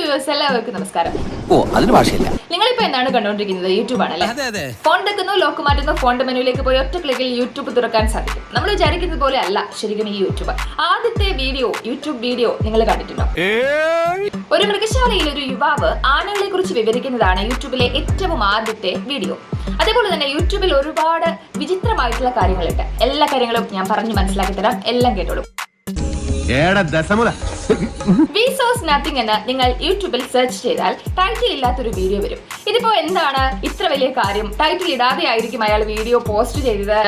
Viewers എല്ലാവർക്കും നമസ്കാരം. ഓ അതിന് ഭാഷയില്ല. നിങ്ങളിപ്പോ എന്താണ് കണ്ടുകൊണ്ടിരിക്കുന്നത്? യൂട്യൂബ് ഫോൺ എടുക്കുന്നു ലോക്ക് മാറ്റുന്നു ഫോണിന്റെ മെനുവിലേക്ക് പോയി ഒറ്റ ക്ലിക്കിൽ യൂട്യൂബ് തുറക്കാൻ സാധിക്കും. നമ്മൾ വിചാരിക്കുന്നത് പോലെ അല്ല ശരിക്കും ഈ യൂട്യൂബ് ആദ്യത്തെ വീഡിയോ യൂട്യൂബ് വീഡിയോ നിങ്ങൾ കണ്ടിട്ടുണ്ടോ? ഒരു മൃഗശാലയിൽ ഒരു യുവാവ് ആനകളെ കുറിച്ച് വിവരിക്കുന്നതാണ് യൂട്യൂബിലെ ഏറ്റവും ആദ്യത്തെ വീഡിയോ അതേപോലെ തന്നെ യൂട്യൂബിൽ ഒരുപാട് വിചിത്രമായിട്ടുള്ള കാര്യങ്ങളുണ്ട്. എല്ലാ കാര്യങ്ങളും ഞാൻ പറഞ്ഞു മനസ്സിലാക്കി തരാം. എല്ലാം കേട്ടോളൂ. വിസോസ് നത്തിങ് എന്ന് നിങ്ങൾ യൂട്യൂബിൽ സെർച്ച് ചെയ്താൽ ടൈറ്റിൽ ഇല്ലാത്തൊരു വീഡിയോ വരും. ഇതിപ്പോ എന്താണ് ഇത്ര വലിയ കാര്യം? ടൈറ്റിൽ ഇടാതെ ആയിരിക്കും അയാൾ വീഡിയോ പോസ്റ്റ് ചെയ്തത്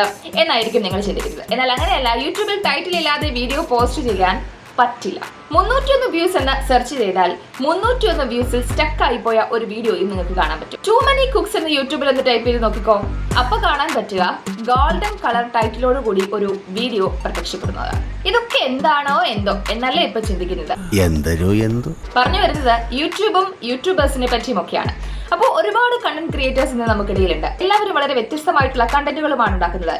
എന്നായിരിക്കും നിങ്ങൾ ചിന്തിക്കുന്നത്. എന്നാൽ അങ്ങനെയല്ല യൂട്യൂബിൽ ടൈറ്റിൽ ഇല്ലാതെ വീഡിയോ പോസ്റ്റ് ചെയ്യാൻ പറ്റില്ല. മുന്നൂറ്റിയൊന്ന് വ്യൂസ് എന്ന് സെർച്ച് ചെയ്താൽ മുന്നൂറ്റിയൊന്ന് വ്യൂസിൽ സ്റ്റക്ക് ആയി പോയ ഒരു വീഡിയോയും നിങ്ങൾക്ക് കാണാൻ പറ്റും. ടു മനി കുക്സ് എന്ന് യൂട്യൂബിൽ ഒന്ന് ടൈപ്പ് ചെയ്ത് നോക്കിക്കോ. അപ്പൊ കാണാൻ പറ്റുക ഗോൾഡൻ കളർ ടൈറ്റിലോട് കൂടി ഒരു വീഡിയോ പ്രത്യക്ഷപ്പെടുന്നതാണ് ഇതൊക്കെ എന്താണോ എന്തോ എന്നല്ലേ ഇപ്പൊ ചിന്തിക്കുന്നത്. പറഞ്ഞു വരുന്നത് യൂട്യൂബും യൂട്യൂബേഴ്സിനെ പറ്റിയുമൊക്കെയാണ്. അപ്പോൾ ഒരുപാട് കണ്ടന്റ് ക്രിയേറ്റേഴ്സ് ഇന്ന് നമുക്കിടയിലുണ്ട്. എല്ലാവരും വളരെ വ്യത്യസ്തമായിട്ടുള്ള കണ്ടന്റുകളുമാണ് ഉണ്ടാക്കുന്നത്.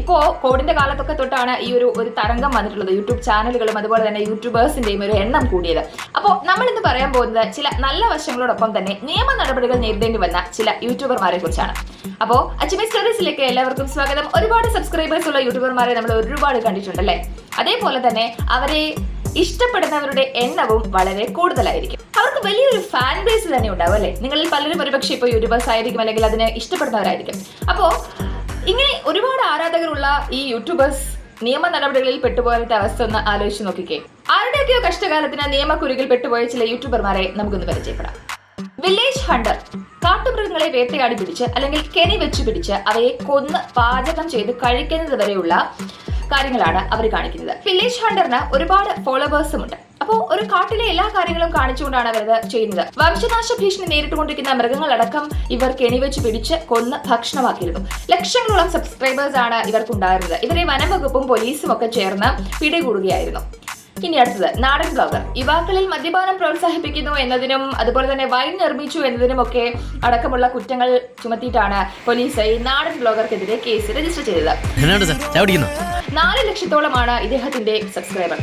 ഇപ്പോ കോവിഡിന്റെ കാലത്തൊക്കെ തൊട്ടാണ് ഈ ഒരു ഒരു തരംഗം വന്നിട്ടുള്ളത്. യൂട്യൂബ് ചാനലുകളും അതുപോലെ തന്നെ യൂട്യൂബേഴ്സിന്റെയും ഒരു എണ്ണം കൂടിയത്. അപ്പോ നമ്മൾ ഇന്ന് പറയാൻ പോകുന്നത് ചില നല്ല വശങ്ങളോടൊപ്പം തന്നെ നിയമ നടപടികൾ നേരിടേണ്ടി വന്ന ചില യൂട്യൂബർമാരെ കുറിച്ചാണ്. അപ്പോൾ അച്ചുമി സ്റ്റോറീസിലേക്ക് എല്ലാവർക്കും സ്വാഗതം. ഒരുപാട് സബ്സ്ക്രൈബേഴ്സ് ഉള്ള യൂട്യൂബർമാരെ നമ്മൾ ഒരുപാട് കണ്ടിട്ടുണ്ട് അല്ലേ? അതേപോലെ തന്നെ അവരെ ഇഷ്ടപ്പെടുന്നവരുടെ എണ്ണവും വളരെ കൂടുതലായിരിക്കും. അവർക്ക് വലിയൊരു ഫാൻ ബേസ് തന്നെ ഉണ്ടാവും അല്ലേ? നിങ്ങളിൽ പലരും ഒരുപക്ഷെ ഇപ്പോൾ യൂട്യൂബേഴ്സ് ആയിരിക്കും അല്ലെങ്കിൽ അതിനെ ഇഷ്ടപ്പെടുന്നവരായിരിക്കും. അപ്പോൾ ഇങ്ങനെ ഒരുപാട് ആരാധകരുള്ള ഈ യൂട്യൂബേഴ്സ് നിയമ നടപടികളിൽ പെട്ടുപോകാത്ത അവസ്ഥ ഒന്ന് ആലോചിച്ച് നോക്കിക്കേ. ആരുടെയൊക്കെയോ കഷ്ടകാലത്തിന് നിയമക്കുരുകിൽ പെട്ടുപോയ ചില യൂട്യൂബർമാരെ നമുക്കൊന്ന് പരിചയപ്പെടാം. വില്ലേജ് ഹണ്ടർ കാട്ടുമൃഗങ്ങളെ വേട്ടയാടി പിടിച്ച് അല്ലെങ്കിൽ കെണി വെച്ച് പിടിച്ച് അവയെ കൊന്ന് പാചകം ചെയ്ത് കഴിക്കുന്നത് വരെയുള്ള കാര്യങ്ങളാണ് അവർ കാണിക്കുന്നത്. വില്ലേജ് ഹണ്ടറിന് ഒരുപാട് ഫോളോവേഴ്സും ഉണ്ട് അപ്പോൾ ഒരു കാട്ടിലെ എല്ലാ കാര്യങ്ങളും കാണിച്ചുകൊണ്ടാണ് അവരത് ചെയ്യുന്നത്. വംശനാശ ഭീഷണി നേരിട്ടുകൊണ്ടിരിക്കുന്ന മൃഗങ്ങളടക്കം ഇവർ കെണിവെച്ച് പിടിച്ച് കൊന്ന് ഭക്ഷണമാക്കിയിരുന്നു. ലക്ഷങ്ങളോളം സബ്സ്ക്രൈബേഴ്സ് ആണ് ഇവർക്കുണ്ടായിരുന്നത്. ഇവരെ വനംവകുപ്പും പോലീസും ഒക്കെ ചേർന്ന് പിടികൂടുകയായിരുന്നു. ഇനി അടുത്തത് നാടൻ ബ്ലോഗർ യുവാക്കളിൽ മദ്യപാനം പ്രോത്സാഹിപ്പിക്കുന്നു എന്നതിനും അതുപോലെ തന്നെ വൈൻ നിർമ്മിച്ചു എന്നതിനുമൊക്കെ അടക്കമുള്ള കുറ്റങ്ങൾ ചുമത്തിയിട്ടാണ് പോലീസ് ഈ നാടൻ ബ്ലോഗർക്കെതിരെ കേസ് രജിസ്റ്റർ ചെയ്തത്. നാല് ലക്ഷത്തോളമാണ് ഇദ്ദേഹത്തിന്റെ സബ്സ്ക്രൈബർ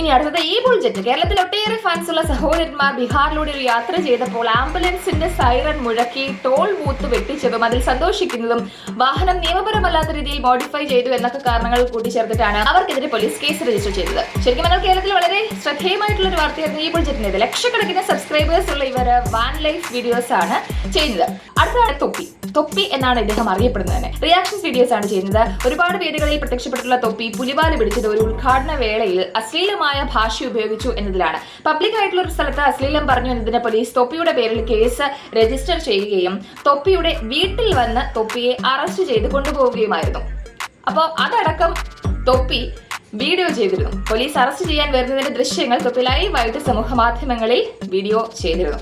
ഇനി അടുത്തത് ഈ ബുൾജറ്റ് കേരളത്തിൽ ഒട്ടേറെ ഫാൻസ് ഉള്ള സഹോദരന്മാർ ബീഹാറിലൂടെ ഒരു യാത്ര ചെയ്തപ്പോൾ ആംബുലൻസിന്റെ സൈറൺ മുഴക്കി ടോൾ ബൂത്ത് വെട്ടിച്ചതും അതിൽ സന്തോഷിക്കുന്നതും വാഹനം നിയമപരമല്ലാത്ത രീതിയിൽ മോഡിഫൈ ചെയ്തു എന്നൊക്കെ കാരണങ്ങൾ കൂട്ടിച്ചേർത്തിട്ടാണ് അവർക്കെതിരെ പോലീസ് കേസ് രജിസ്റ്റർ ചെയ്തത്. ശരിക്കും പറഞ്ഞാൽ കേരളത്തിൽ വളരെ ശ്രദ്ധേയമായിട്ടുള്ള ഒരു വാർത്തയായിരുന്നു ഈ ബുൾജറ്റിനേത് ലക്ഷക്കണക്കിന് സബ്സ്ക്രൈബേഴ്സ് ഉള്ള ഇവർ വാൻ ലൈഫ് വീഡിയോസ് ആണ് ചെയ്യുന്നത്. അടുത്തതാണ് തൊപ്പി. തൊപ്പി എന്നാണ് ഇദ്ദേഹം അറിയപ്പെടുന്നത് തന്നെ റിയാക്ഷൻ വീഡിയോസ് ആണ് ചെയ്യുന്നത്. ഒരുപാട് വേദികളിൽ പ്രത്യക്ഷപ്പെട്ടുള്ള തൊപ്പി പുലിവാൽ പിടിച്ചത് ഒരു ഉദ്ഘാടന വേളയിൽ അശ്ലീലമായ ഭാഷ ഉപയോഗിച്ചു എന്നതിലാണ്. പബ്ലിക് ആയിട്ടുള്ള ഒരു സ്ഥലത്ത് അശ്ലീലം പറഞ്ഞു എന്നതിന് പോലീസ് തൊപ്പിയുടെ പേരിൽ കേസ് രജിസ്റ്റർ ചെയ്യുകയും തൊപ്പിയുടെ വീട്ടിൽ വന്ന് തൊപ്പിയെ അറസ്റ്റ് ചെയ്ത് കൊണ്ടുപോവുകയുമായിരുന്നു. അപ്പോൾ അതടക്കം തൊപ്പി വീഡിയോ ചെയ്തിരുന്നു. പോലീസ് അറസ്റ്റ് ചെയ്യാൻ വരുന്നതിന്റെ ദൃശ്യങ്ങൾ തൊപ്പി ലൈവായിട്ട് സമൂഹ മാധ്യമങ്ങളിൽ വീഡിയോ ചെയ്തിരുന്നു.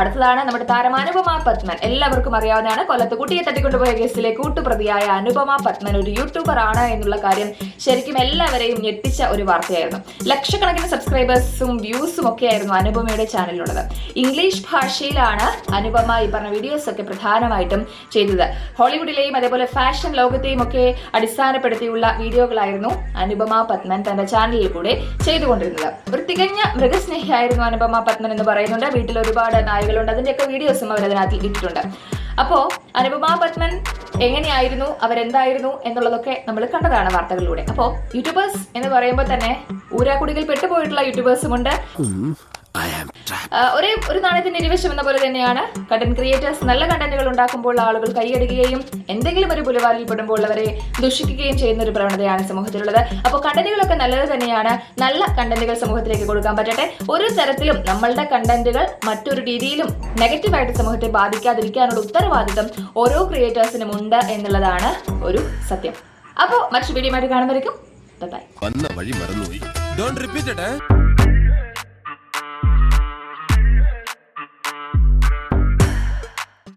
അടുത്തതാണ് നമ്മുടെ താരം അനുപമ പത്മൻ. എല്ലാവർക്കും അറിയാവുന്നതാണ്. കൊല്ലത്ത് കുട്ടിയെ തട്ടിക്കൊണ്ടുപോയ കേസിലെ കൂട്ടുപ്രതിയായ അനുപമ പത്മൻ ഒരു യൂട്യൂബർ ആണ് എന്നുള്ള കാര്യം ശരിക്കും എല്ലാവരെയും ഞെട്ടിച്ച ഒരു വാർത്തയായിരുന്നു. ലക്ഷക്കണക്കിന് സബ്സ്ക്രൈബേഴ്സും വ്യൂസും ഒക്കെ ആയിരുന്നു അനുപമയുടെ ചാനലിലുള്ളത് ഇംഗ്ലീഷ് ഭാഷയിലാണ് അനുപമ ഈ പറഞ്ഞ വീഡിയോസ് ഒക്കെ പ്രധാനമായിട്ടും ചെയ്തത്. ഹോളിവുഡിലെയും അതേപോലെ ഫാഷൻ ലോകത്തെയും ഒക്കെ അടിസ്ഥാനപ്പെടുത്തിയുള്ള വീഡിയോകളായിരുന്നു അനുപമ പത്മൻ തന്റെ ചാനലിൽ കൂടെ ചെയ്തുകൊണ്ടിരുന്നത്. ഒരു തികഞ്ഞ മൃഗസ്നേഹിയായിരുന്നു അനുപമ പത്മൻ എന്ന് പറയുന്നുണ്ട്. വീട്ടിൽ ഒരുപാട് നായകളുണ്ട് അതിന്റെയൊക്കെ വീഡിയോസും അവർ അതിനകത്ത് ഇട്ടിട്ടുണ്ട്. അപ്പോ അനുപമ പത്മൻ എങ്ങനെയായിരുന്നു? അവരെന്തായിരുന്നു? എന്നുള്ളതൊക്കെ നമ്മൾ കണ്ടതാണ് വാർത്തകളിലൂടെ. അപ്പോ യൂട്യൂബേഴ്സ് എന്ന് പറയുമ്പോൾ തന്നെ ഊരാക്കുടികൾ പെട്ടുപോയിട്ടുള്ള യൂട്യൂബേഴ്സും ഉണ്ട്. ഒരേ ഒരു നാണയത്തിന്റെ ഇരുവശം എന്ന പോലെ തന്നെയാണ് കണ്ടന്റ് ക്രിയേറ്റേഴ്സ് നല്ല കണ്ടന്റുകൾ ഉണ്ടാക്കുമ്പോൾ ആളുകൾ കൈയടുകയും എന്തെങ്കിലും ഒരു പുലവാലിൽ പെടുമ്പോൾ അവരെ ദുഷിക്കുകയും ചെയ്യുന്ന ഒരു പ്രവണതയാണ് സമൂഹത്തിലുള്ളത്. അപ്പോൾ കണ്ടന്റുകളൊക്കെ നല്ലത് തന്നെയാണ്. നല്ല കണ്ടന്റുകൾ സമൂഹത്തിലേക്ക് കൊടുക്കാൻ പറ്റട്ടെ. ഒരു തരത്തിലും നമ്മളുടെ കണ്ടന്റുകൾ മറ്റൊരു രീതിയിലും നെഗറ്റീവായിട്ട് സമൂഹത്തെ ബാധിക്കാതിരിക്കാനുള്ള ഉത്തരവാദിത്തം ഓരോ ക്രിയേറ്റേഴ്സിനും ഉണ്ട് എന്നുള്ളതാണ് ഒരു സത്യം. അപ്പോൾ മറ്റൊരു വീഡിയോ ആയിട്ട് കാണുന്നവരേക്കും ബൈ വന്ന വഴി മറന്നുപോയി. Don't repeat